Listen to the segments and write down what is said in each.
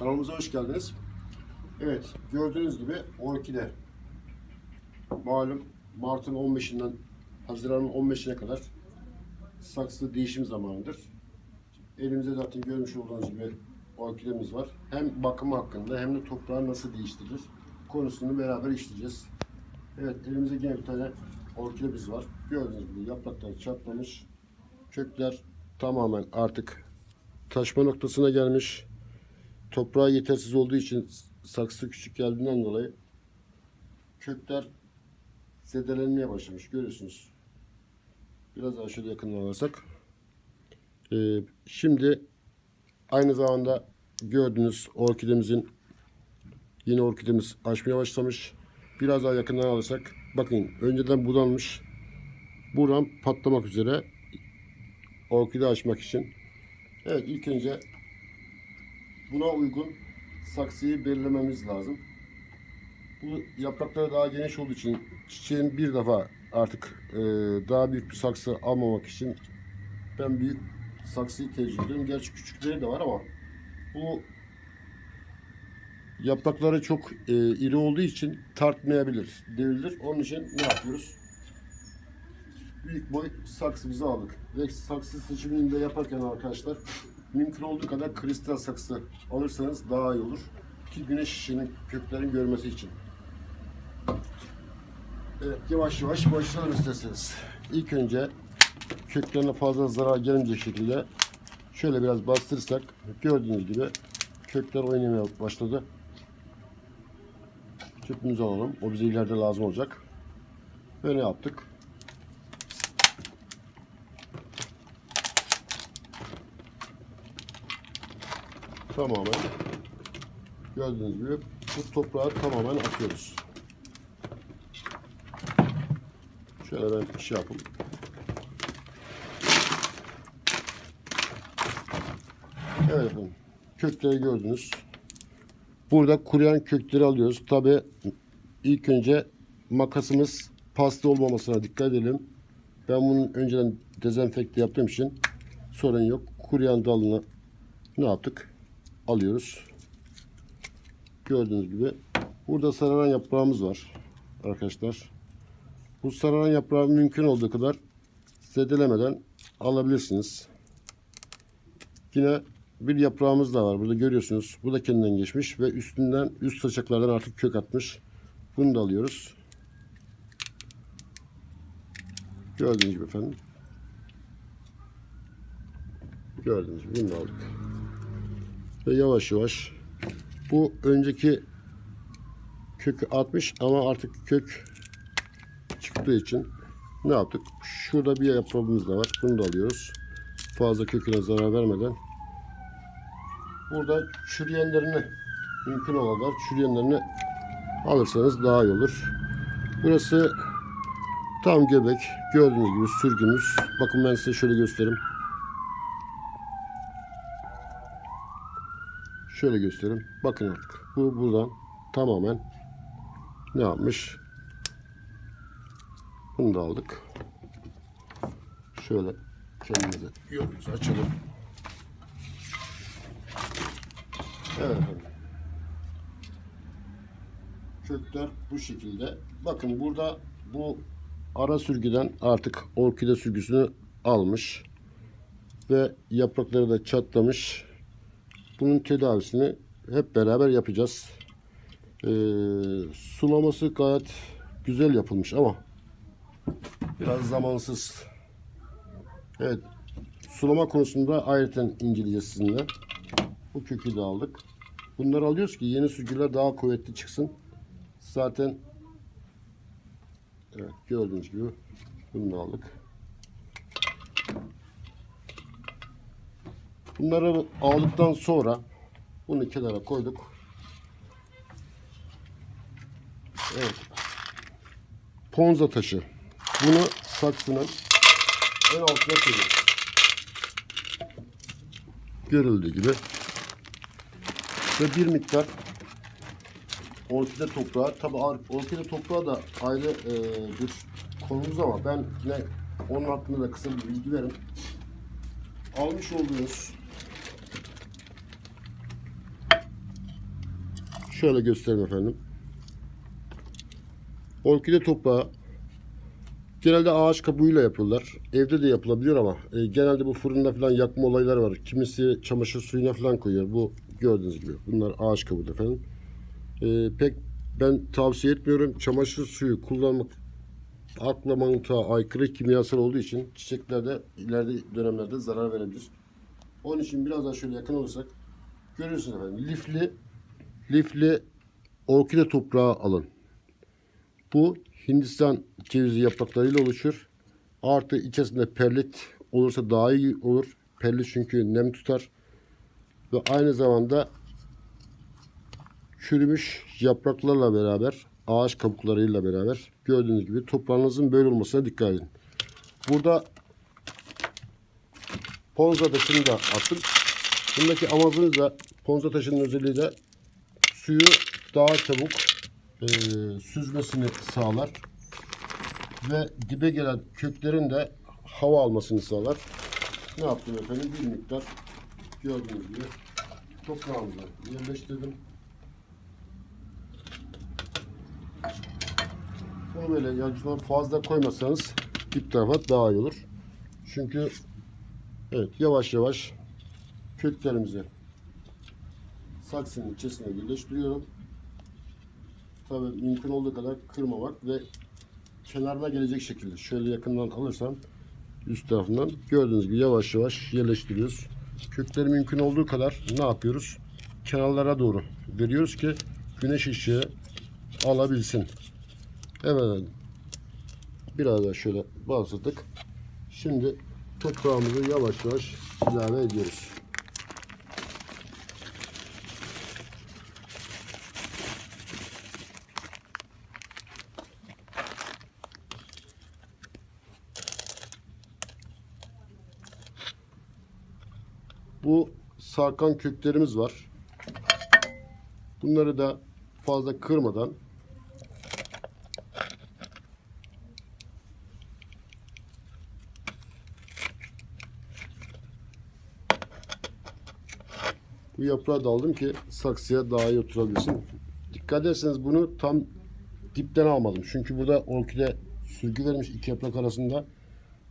Kanalımıza hoş geldiniz. Evet, gördüğünüz gibi orkide. Malum Mart'ın 15'inden Haziran'ın 15'ine kadar saksı değişim zamanıdır. Elimizde zaten görmüş olduğunuz gibi orkidemiz var. Hem bakımı hakkında hem de toprağı nasıl değiştirilir konusunu beraber işleyeceğiz. Evet, elimizde yine bir tane orkidemiz var. Gördüğünüz gibi yaprakları çatlamış. Kökler tamamen artık taşma noktasına gelmiş. Toprağı yetersiz olduğu için saksı küçük geldiğinden dolayı kökler zedelenmeye başlamış. Görüyorsunuz. Biraz daha şöyle yakından alırsak. Ee, şimdi aynı zamanda gördüğünüz orkidemizin yine orkidemiz açmaya başlamış. Biraz daha yakından alırsak bakın önceden budanmış. Buradan patlamak üzere orkide açmak için. Evet ilk önce buna uygun saksıyı belirlememiz lazım. Bu yaprakları daha geniş olduğu için çiçeğin bir defa artık e, daha büyük bir saksı almamak için ben büyük saksıyı tercih ediyorum. Gerçi küçükleri de var ama bu yaprakları çok e, iri olduğu için tartmayabilir, devrilir. Onun için ne yapıyoruz? Büyük boy saksımızı aldık. Ve saksı seçimini de yaparken arkadaşlar mümkün olduğu kadar kristal saksı alırsanız daha iyi olur. Ki güneş ışığının köklerin görmesi için. Evet yavaş yavaş başlayalım isterseniz. İlk önce köklerine fazla zarar gelmeyecek şekilde şöyle biraz bastırırsak gördüğünüz gibi kökler oynamaya başladı. Tüpümüzü alalım. O bize ileride lazım olacak. Ne yaptık? Tamamen gördüğünüz gibi bu toprağı tamamen atıyoruz. Şöyle ben şey yapayım. Evet efendim. Kökleri gördünüz. Burada kuruyan kökleri alıyoruz. Tabi ilk önce makasımız pasta olmamasına dikkat edelim. Ben bunun önceden dezenfekte yaptığım için sorun yok. Kuruyan dalını ne yaptık? Alıyoruz. Gördüğünüz gibi burada sararan yaprağımız var arkadaşlar. Bu sararan yaprağı mümkün olduğu kadar zedelemeden alabilirsiniz. Yine bir yaprağımız da var. Burada görüyorsunuz. Bu da kendinden geçmiş ve üstünden üst saçaklardan artık kök atmış. Bunu da alıyoruz. Gördüğünüz gibi efendim. Gördüğünüz gibi bunu da aldık. Ve yavaş yavaş bu önceki kökü atmış ama artık kök çıktığı için ne yaptık? Şurada bir yaprağımız da var. Bunu da alıyoruz. Fazla köküne zarar vermeden. Burada çürüyenlerini mümkün olanlar çürüyenlerini alırsanız daha iyi olur. Burası tam göbek. Gördüğünüz gibi sürgümüz. Bakın ben size şöyle göstereyim. Şöyle göstereyim. Bakın artık. Bu buradan tamamen ne yapmış? Bunu da aldık. Şöyle kendimize yolumuzu açalım. Evet. Kökler bu şekilde. Bakın burada bu ara sürgüden artık orkide sürgüsünü almış ve yaprakları da çatlamış. Bunun tedavisini hep beraber yapacağız. Ee, sulaması gayet güzel yapılmış ama biraz zamansız. Evet. Sulama konusunda ayrıca inceleyeceğiz sizinle. Bu kökü de aldık. Bunları alıyoruz ki yeni sürgüler daha kuvvetli çıksın. Zaten evet gördüğünüz gibi bunu da aldık. Bunları aldıktan sonra bunu kenara koyduk. Evet. Ponza taşı. Bunu saksının en altına koyuyoruz. Görüldüğü gibi. Ve bir miktar orkide toprağı. Tabi orkide toprağı da ayrı e, bir konumuz ama ben yine onun hakkında da kısa bir bilgi veririm. Almış olduğunuz Şöyle göstereyim efendim. Orkide toprağı genelde ağaç kabuğuyla yapıyorlar. Evde de yapılabiliyor ama e, genelde bu fırında falan yakma olayları var. Kimisi çamaşır suyuna falan koyuyor. Bu gördüğünüz gibi. Bunlar ağaç kabuğu efendim. E, pek ben tavsiye etmiyorum. Çamaşır suyu kullanmak akla mantığa aykırı kimyasal olduğu için çiçeklerde ileride dönemlerde zarar verebilir. Onun için biraz daha şöyle yakın olursak görüyorsunuz efendim. Lifli lifli orkide toprağı alın. Bu Hindistan cevizi yapraklarıyla oluşur. Artı içerisinde perlit olursa daha iyi olur. Perlit çünkü nem tutar. Ve aynı zamanda çürümüş yapraklarla beraber, ağaç kabuklarıyla beraber gördüğünüz gibi toprağınızın böyle olmasına dikkat edin. Burada ponza taşını da attım. Bundaki amacımız da ponza taşının özelliği de suyu daha çabuk e, süzmesini sağlar ve dibe gelen köklerin de hava almasını sağlar. Ne yaptım efendim? Bir miktar gördüğünüz gibi toprağımıza yerleştirdim. Bunu böyle şuna fazla koymasanız dip tarafa daha iyi olur. Çünkü evet yavaş yavaş köklerimizi saksının içerisine birleştiriyorum. Tabii mümkün olduğu kadar kırmamak ve kenarına gelecek şekilde şöyle yakından alırsam üst tarafından gördüğünüz gibi yavaş yavaş yerleştiriyoruz. Kökleri mümkün olduğu kadar ne yapıyoruz? Kenarlara doğru veriyoruz ki güneş ışığı alabilsin. Evet. Biraz daha şöyle bastırdık. Şimdi toprağımızı yavaş yavaş ilave ediyoruz. Bu sarkan köklerimiz var. Bunları da fazla kırmadan bu yaprağı da aldım ki saksıya daha iyi oturabilsin. Dikkat ederseniz bunu tam dipten almadım. Çünkü burada orkide sürgü vermiş iki yaprak arasında.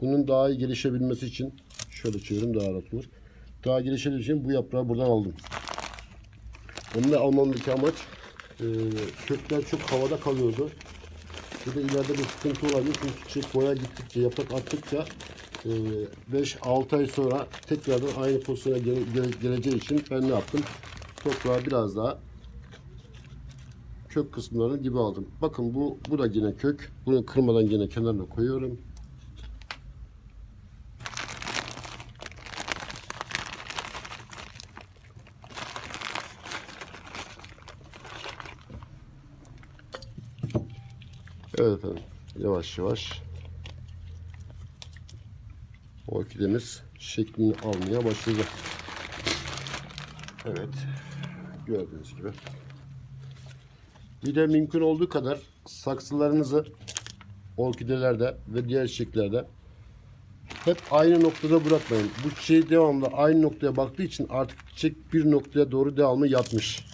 Bunun daha iyi gelişebilmesi için şöyle çevireyim daha rahat olur. Daha gelişebilmesi için bu yaprağı buradan aldım. Onu da almamdaki amaç e, kökler çok havada kalıyordu. Bu da ileride bir sıkıntı olabilir çünkü çiçek boya gittikçe, yaprak attıkça e, 5-6 ay sonra tekrardan aynı pozisyona gele- gele- geleceği için ben ne yaptım? Toprağı biraz daha kök kısımlarını gibi aldım. Bakın bu bu da yine kök. Bunu kırmadan yine kenarına koyuyorum. Evet efendim. Yavaş yavaş orkidemiz şeklini almaya başladı. Evet. Gördüğünüz gibi. Bir de mümkün olduğu kadar saksılarınızı orkidelerde ve diğer çiçeklerde hep aynı noktada bırakmayın. Bu çiçeği devamlı aynı noktaya baktığı için artık çiçek bir noktaya doğru devamlı yatmış.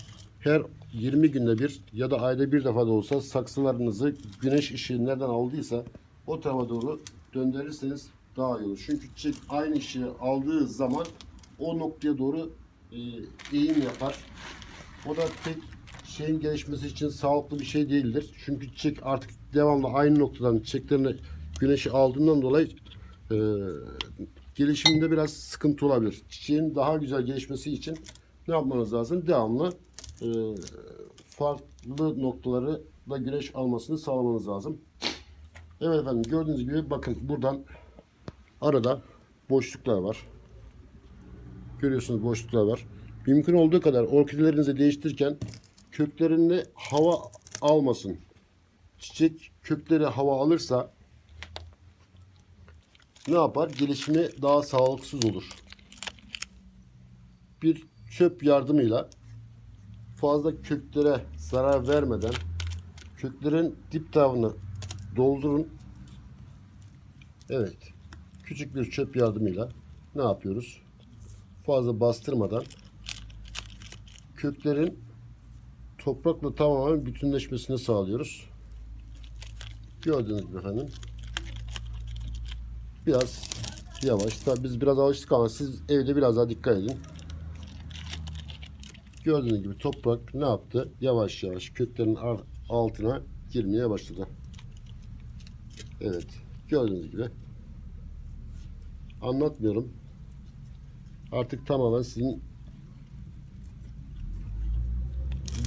Her 20 günde bir ya da ayda bir defa da olsa saksılarınızı güneş ışığı nereden aldıysa o tarafa doğru döndürürseniz daha iyi olur. Çünkü çiçek aynı ışığı aldığı zaman o noktaya doğru e, eğim yapar. O da pek şeyin gelişmesi için sağlıklı bir şey değildir. Çünkü çiçek artık devamlı aynı noktadan çiçeklerini güneşi aldığından dolayı e, gelişiminde biraz sıkıntı olabilir. Çiçeğin daha güzel gelişmesi için ne yapmanız lazım? Devamlı e, farklı noktaları da güneş almasını sağlamanız lazım. Evet efendim gördüğünüz gibi bakın buradan arada boşluklar var. Görüyorsunuz boşluklar var. Mümkün olduğu kadar orkidelerinizi değiştirirken köklerinde hava almasın. Çiçek kökleri hava alırsa ne yapar? Gelişimi daha sağlıksız olur. Bir çöp yardımıyla fazla köklere zarar vermeden köklerin dip tarafını doldurun. Evet. Küçük bir çöp yardımıyla ne yapıyoruz? Fazla bastırmadan köklerin toprakla tamamen bütünleşmesini sağlıyoruz. Gördüğünüz gibi efendim. Biraz yavaş. Tabii biz biraz alıştık ama siz evde biraz daha dikkat edin. Gördüğünüz gibi toprak ne yaptı? Yavaş yavaş köklerin altına girmeye başladı. Evet. Gördüğünüz gibi. Anlatmıyorum. Artık tamamen sizin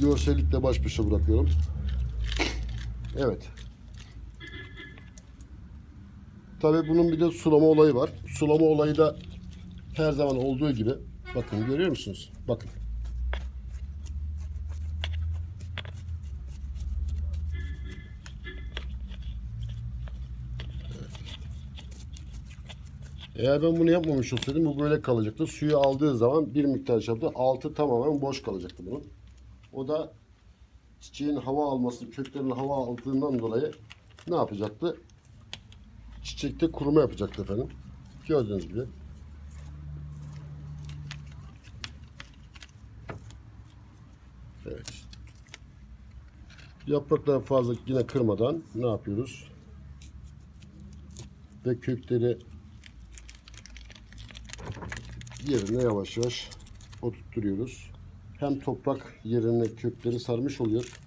görsellikle baş başa bırakıyorum. Evet. Tabii bunun bir de sulama olayı var. Sulama olayı da her zaman olduğu gibi. Bakın görüyor musunuz? Bakın. Eğer ben bunu yapmamış olsaydım bu böyle kalacaktı. Suyu aldığı zaman bir miktar yaptı. Altı tamamen boş kalacaktı bunun. O da çiçeğin hava alması, köklerin hava aldığından dolayı ne yapacaktı? Çiçekte kuruma yapacaktı efendim. Gördüğünüz gibi. Evet. Yaprakları fazla yine kırmadan ne yapıyoruz? Ve kökleri yerine yavaş yavaş oturtuyoruz. Hem toprak yerine kökleri sarmış oluyor.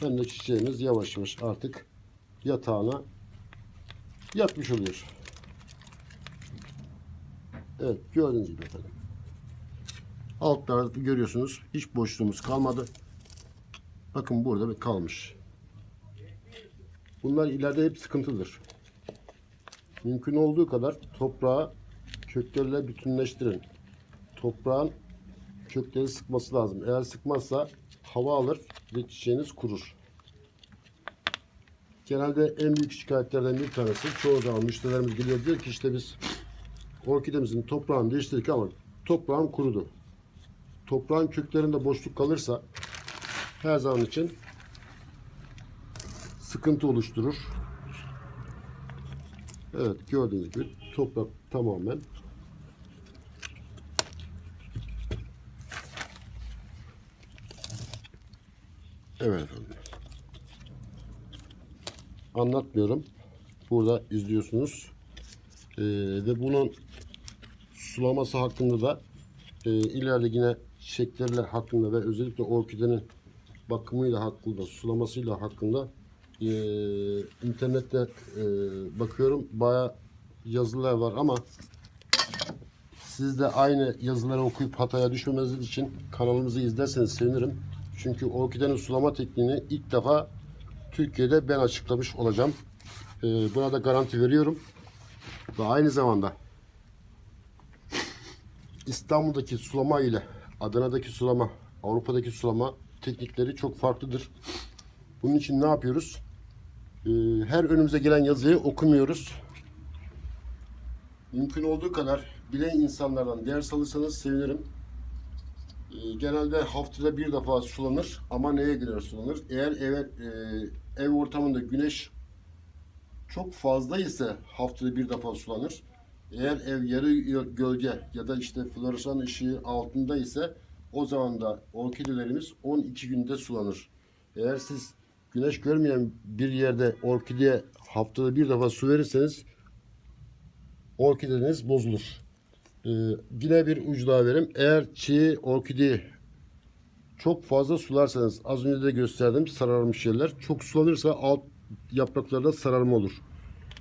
Hem de çiçeğimiz yavaş yavaş artık yatağına yatmış oluyor. Evet gördüğünüz gibi efendim. Altlarda görüyorsunuz hiç boşluğumuz kalmadı. Bakın burada bir kalmış. Bunlar ileride hep sıkıntıdır. Mümkün olduğu kadar toprağı köklerle bütünleştirin. Toprağın kökleri sıkması lazım. Eğer sıkmazsa hava alır ve çiçeğiniz kurur. Genelde en büyük şikayetlerden bir tanesi çoğu zaman müşterilerimiz geliyor diyor ki işte biz orkidemizin toprağını değiştirdik ama toprağım kurudu. Toprağın köklerinde boşluk kalırsa her zaman için sıkıntı oluşturur. Evet gördüğünüz gibi toprak tamamen Evet efendim. Anlatmıyorum. Burada izliyorsunuz. Ee, ve bunun sulaması hakkında da e, ileride yine çiçeklerle hakkında ve özellikle orkidenin bakımıyla hakkında, sulamasıyla hakkında e, internette e, bakıyorum. Baya yazılar var ama siz de aynı yazıları okuyup hataya düşmemeniz için kanalımızı izlerseniz sevinirim. Çünkü orkidenin sulama tekniğini ilk defa Türkiye'de ben açıklamış olacağım. Ee, buna da garanti veriyorum. Ve aynı zamanda İstanbul'daki sulama ile Adana'daki sulama, Avrupa'daki sulama teknikleri çok farklıdır. Bunun için ne yapıyoruz? Ee, her önümüze gelen yazıyı okumuyoruz. Mümkün olduğu kadar bilen insanlardan ders alırsanız sevinirim. Ee, genelde haftada bir defa sulanır ama neye göre sulanır? Eğer ev, e, ev ortamında güneş çok fazla ise haftada bir defa sulanır. Eğer ev yarı gölge ya da işte floresan ışığı altında ise o zaman da orkidelerimiz 12 günde sulanır. Eğer siz güneş görmeyen bir yerde orkideye haftada bir defa su verirseniz orkideleriniz bozulur. Ee, yine bir ucu daha vereyim. Eğer çiğ orkideyi çok fazla sularsanız az önce de gösterdim sararmış yerler. Çok sulanırsa alt yapraklarda sararma olur.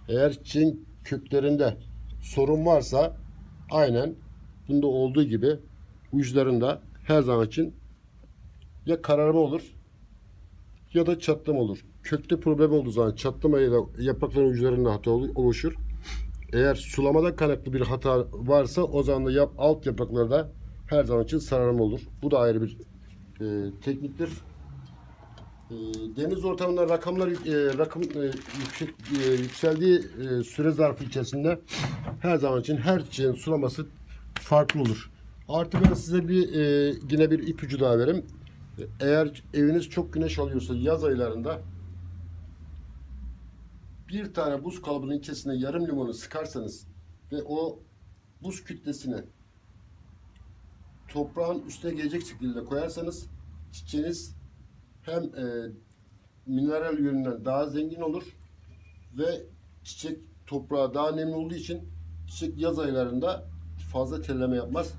Eğer çiğ köklerinde sorun varsa aynen bunda olduğu gibi uçlarında her zaman için ya kararma olur ya da çatlama olur. Kökte problem olduğu zaman çatlama ya da yaprakların uçlarında hata ol- oluşur. Eğer sulamada kaynaklı bir hata varsa o zaman da yap, alt yapraklarda her zaman için sararma olur. Bu da ayrı bir e, tekniktir. E, deniz ortamında rakamlar e, rakım e, yüksek, e, yükseldiği e, süre zarfı içerisinde her zaman için her çiçeğin sulaması farklı olur. Artı ben size bir e, yine bir ipucu daha vereyim. Eğer eviniz çok güneş alıyorsa yaz aylarında bir tane buz kalıbının içerisine yarım limonu sıkarsanız ve o buz kütlesini toprağın üstüne gelecek şekilde koyarsanız çiçeğiniz hem e, mineral yönünden daha zengin olur ve çiçek toprağı daha nemli olduğu için çiçek yaz aylarında fazla terleme yapmaz.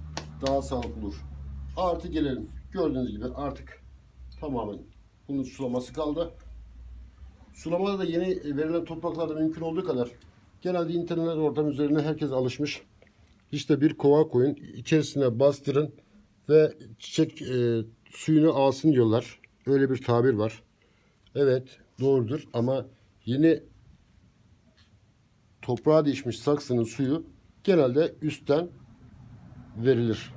Daha sağlıklı olur. Artı gelelim. Gördüğünüz gibi artık tamamen bunun sulaması kaldı. Sulamada da yeni verilen topraklarda mümkün olduğu kadar genelde internet ortam üzerine herkes alışmış. İşte bir kova koyun, içerisine bastırın ve çiçek e, suyunu alsın diyorlar. Öyle bir tabir var. Evet, doğrudur ama yeni toprağa değişmiş saksının suyu genelde üstten verilir.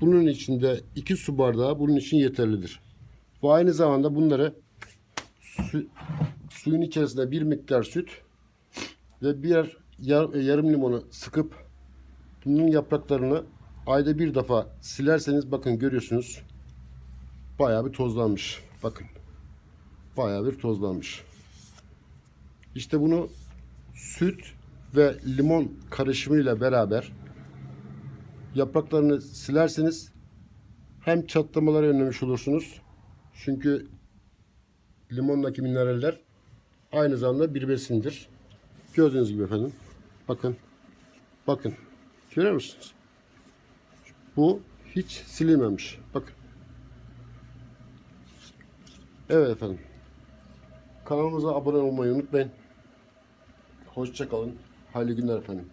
Bunun içinde iki su bardağı bunun için yeterlidir. Bu aynı zamanda bunları su, suyun içerisinde bir miktar süt ve bir yar- yarım limonu sıkıp bunun yapraklarını ayda bir defa silerseniz bakın görüyorsunuz bayağı bir tozlanmış. Bakın. Bayağı bir tozlanmış. İşte bunu süt ve limon karışımıyla beraber yapraklarını silerseniz hem çatlamaları önlemiş olursunuz. Çünkü limondaki mineraller aynı zamanda bir besindir. Gördüğünüz gibi efendim. Bakın. Bakın. Görüyor musunuz? Bu hiç silinmemiş. Bakın. Evet efendim. Kanalımıza abone olmayı unutmayın. Hoşçakalın. Hayırlı günler efendim.